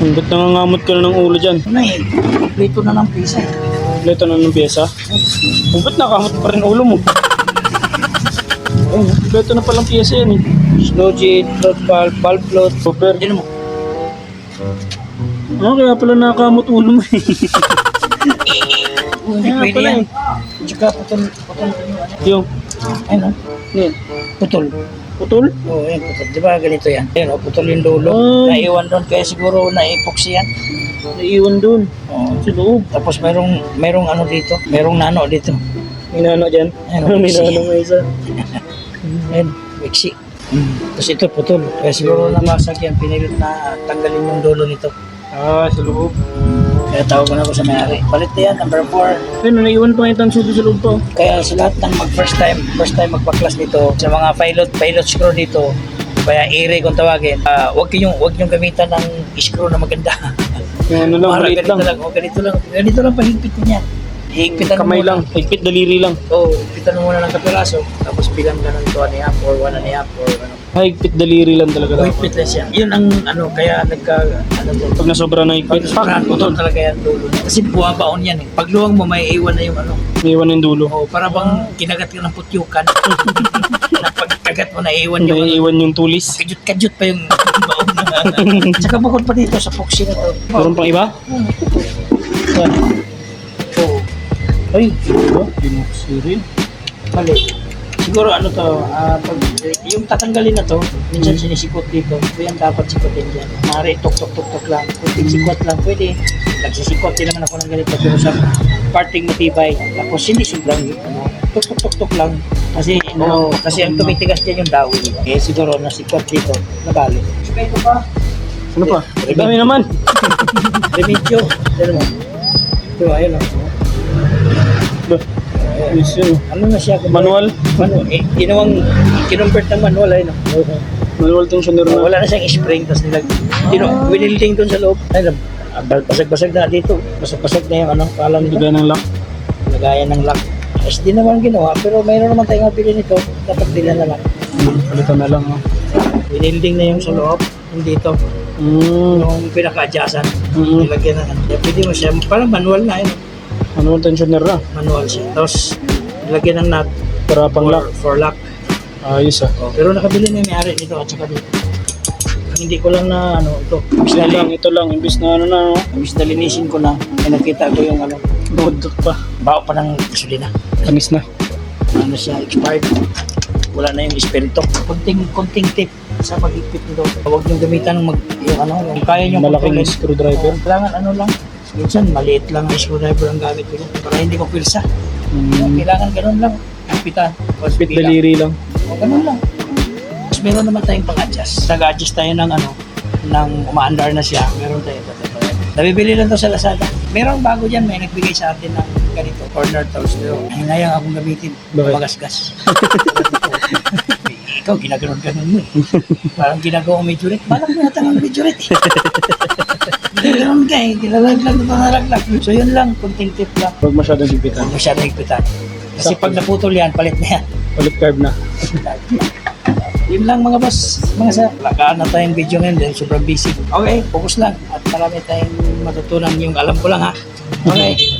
Hmm, Ba't nangangamot ka na ng ulo dyan? Ano eh, kompleto na ng pisa eh. Kompleto na ng pyesa. Oh, ba't nakamot pa rin ulo mo? Oh, kompleto na palang pyesa yan eh. Slow jet, float valve, valve float. Super. Yan mo. Ah, kaya pala nakakamot ulo mo eh. Hindi pwede yan. Tsaka putol, putol yung ano. Ayun oh, yan. putol. Putol? Oo, yan, putol. Di ba ganito yan? Ayun oh, putol yung dulo. Ay. Naiwan doon, kaya siguro na-epoxy yan. Naiwan dun. Oo. Sa loob. Tapos merong, merong ano dito, merong nano dito. May nano dyan. Ayun, May nano may isa. Ayun, wiksi. Tapos ito, putol. Kaya siguro namasag yan, pinilit na tanggalin yung dulo nito. Ah, sa loob. Kaya tawag na ako sa may-ari. Palit na yan, number 4. Ayun, naiwan pa tanso doon sa loob pa. Kaya sa lahat ng mag first time, first time magpa-class dito, sa mga pilot, pilot screw dito, kaya ere kung tawagin, ah, wag kayong wag yung gamitan ng screw na maganda. Yung ano lang, Para ganito lang. lang. O, ganito lang. Ganito lang pahigpit niya. Higpitan Kamay lang. Higpit daliri lang. Oo, higpitan mo muna ng kapiraso. Tapos bilang ka ng 2 and a half or 1 and a half or ano. Ah, Higpit daliri lang talaga. dapat. Higpit lang siya. Yun ang ano, kaya nagka, ano. Pag nasobra na Pag higpit, mo putol. talaga yan dulo. Kasi buwabaon yan eh. Pag luwang mo, may iwan na yung ano. Naiwan yung dulo. Oo, para bang kinagat ka ng putyukan. na pagkagat mo, naiwan yung ano. Naiiwan yung tulis. Kadyot-kadyot pa yung baon na. Tsaka bukod pa dito sa foxy na to. Meron pang iba? Saan? Ay, diba? Binuksi rin. Mali. Siguro ano to, ah, pag, yung tatanggalin na to, minsan sinisikot dito, ito yung dapat sikotin dyan. Maaari, tok tok tok tok lang, kunting sikot lang, pwede. Nagsisikot din naman ako ng ganito, pero sa parting matibay, tapos hindi sobrang, ano, tok tok tok tok lang. Kasi, oh, kasi ang tumitigas dyan yung dawi. Eh, siguro nasikot dito, nabali. Saka ito pa, Ano pa? Ang dami naman. remedyo. Ano mo? Ito, ayun lang. Yes, yun. Ano na siya? Manual? Manual. Eh, ginawang, kinumpert ng manual, ayun. oh. Manual tensioner Uh, na. wala na siyang spring, tapos nilag, dino, winilding doon sa loob. Ay, ah, basag-basag na dito. Basag-basag na yung ano, palang dito. Bigay ng lock. Lagayan ng lock. SD naman ginawa, pero mayroon naman tayong mabili nito. Dapat bilhan na lang. Hmm, Palitan na lang. Oh. Winilding na yung sa loob, yung dito. Mm. Yung pinaka-adjustan. Mm. Nilagyan na. Pwede mo siya, parang manual na yun. Manual tensioner na. Manual siya. Tapos, nilagyan ng nut Para pang for, lock. for lock. Ayos ah. Oh, pero nakabili na yung may-ari dito at saka dito. Hindi ko lang na ano ito. Imbis na lang, ito lang. Imbis na ano na. oh. Imbis na linisin ko na, ay nakita ko yung ano, Dudot pa. bao pa ng gasolina. Kanis na. Ano siya, expired. Wala na yung espiritu. Kunting, kunting tip sa pag-ipit nito. Huwag yung gamitan ng mag, yung ano, yung kaya nyo Malaking screwdriver. Kailangan ano lang, minsan maliit lang ang screwdriver ang gamit ko para hindi ko pilsa. Mm. Kailangan ganun lang. Ipitan. Pit daliri lang. O, ganun lang. Tapos meron naman tayong pang-adjust. Nag-adjust tayo ng ano, ng umaandar na siya. Meron tayo ito. ito, ito. Nabibili lang to sa Lazada. Meron bago dyan, may nagbigay sa atin ng ganito, corner. Pero hinayang akong gamitin. Bakit? Ikaw, ginaganon ganon mo eh. Parang ginagawa mo majorit. Malang mo yata ng majorit eh. Ginaganon ka eh. Ginalaglag na pangalaglag. So yun lang, kunting tip lang. Huwag masyadong hipitan. Huwag masyadong higpitan. Kasi pag naputol yan, palit na yan. Palit carb na. Yun lang mga boss. Mga sa lakaan na tayong video ngayon dahil sobrang busy. Okay, focus lang. At marami tayong matutunan yung alam ko lang ha. Okay.